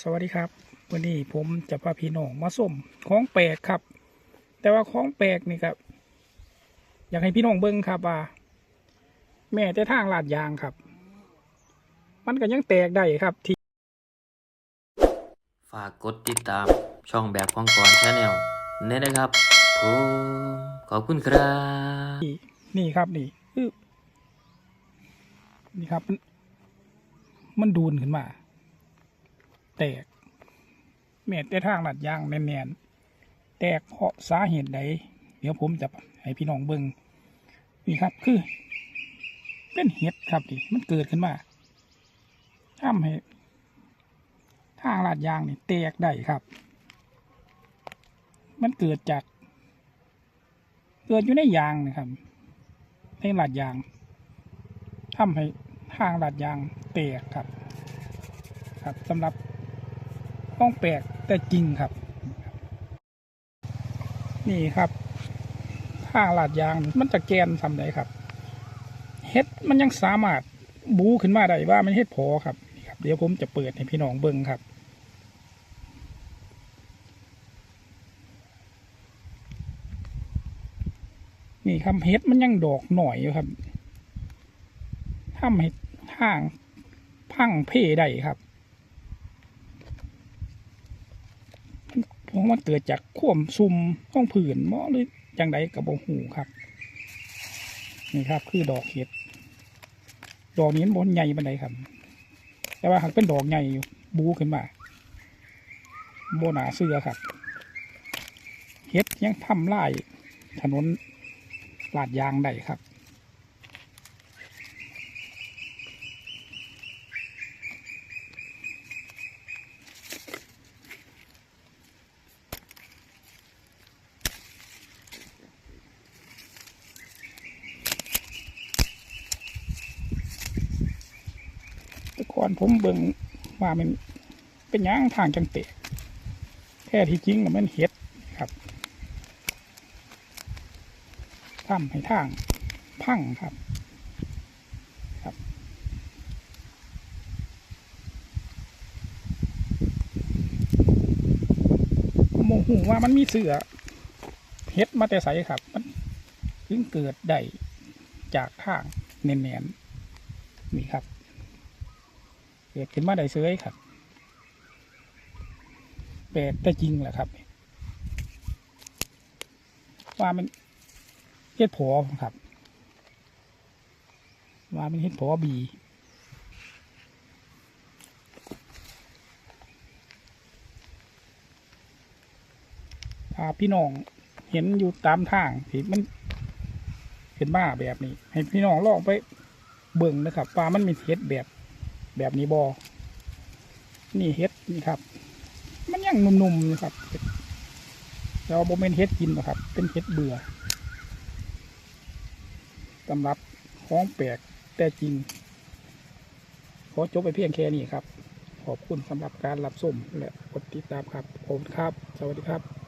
สวัสดีครับ วันนี้ผมจะพาพี่น้องมาส้มของแปลกครับ แต่ว่าของแปลกนี่ครับ อยากให้พี่น้องเบิ้งครับว่า แม่แต่ทางลาดยางครับ มันก็ยังแตกได้ครับที่ฝากกดติดตามช่องแบบของกอนชาแนลนี่นะครับผมขอบคุณครับนี่ครับนี่คือนี่ครับมันมันดูนขึ้นมา แตกแม่แต่ทางหลาดยางแน่นๆแตกเพราะสาเหตุใดเดี๋ยวผมจะให้พี่น้องเบิ้งนี่ครับคือ เป็นเห็ดครับนี่มันเกิดขึ้นมาทำให้ทางลาดยางนี่แตกได้ครับ มันเกิดจาก เกิดอยู่ในยางนะครับ ในลาดยางทำให้ทางลาดยางแตกครับ ครับสำหรับ ห้องแปลกแต่จริงครับ นี่ครับทางลาดยางมันจะแกนทำได้ครับเฮ็ดมันยังสามารถบูขึ้นมาได้ว่ามันเฮ็ดพอครับนี่ครับ เดี๋ยวผมจะเปิดให้พี่น้องเบิ่งครับ นี่ครับเฮ็ดมันยังดอกหน่อยอยู่ครับทำให้ทางพังเพ่ได้ครับเพราะ มันเกิดจากข่วมซุมห้องผื่นหมอหรือจังใดกับบหูครับ นี่ครับคือดอกเห็ด ดอกนี้มันบนใหญ่บันไดครับ แต่ว่าหากเป็นดอกใหญ่อยู่บูขึ้นมาโบหนาเสื้อครับเห็ดยังทำลายถนนลาดยางได้ครับ อนผมเบิ่งว่ามันเป็นย่างทางจังเตะแท้ที่จริงน่ะมันเห็ดครับทำให้ทางพังครับ ครับ โมหูว่ามันมีเสือเห็ดมาแต่ใสครับ มันถึงเกิดได้จากทางแน่นๆนี่ครับ เกิดขึ้นมาได้เสยครับแปลกแต่จริงแหละครับ ว่ามันเฮ็ดผอครับ ว่ามันเฮ็ดผอบีถ้าพี่น้องเห็นอยู่ตามทางที่มันเป็นบ้าแบบนี้ ให้พี่น้องลองไปเบิ่งนะครับว่ามันมีเฮ็ดแบบ แบบนี้บอนี่เฮ็ดนี่ครับ มันยังหนุ่มๆอยู่ครับแล้วโบเป็นเฮ็ดกินหรอกครับ เป็นเฮ็ดเบื่อสำหรับของแปลกแต่จริง ขอจบไปเพียงแค่นี้ครับ ขอบคุณสำหรับการรับชมและกดติดตามครับผมครับ สวัสดีครับ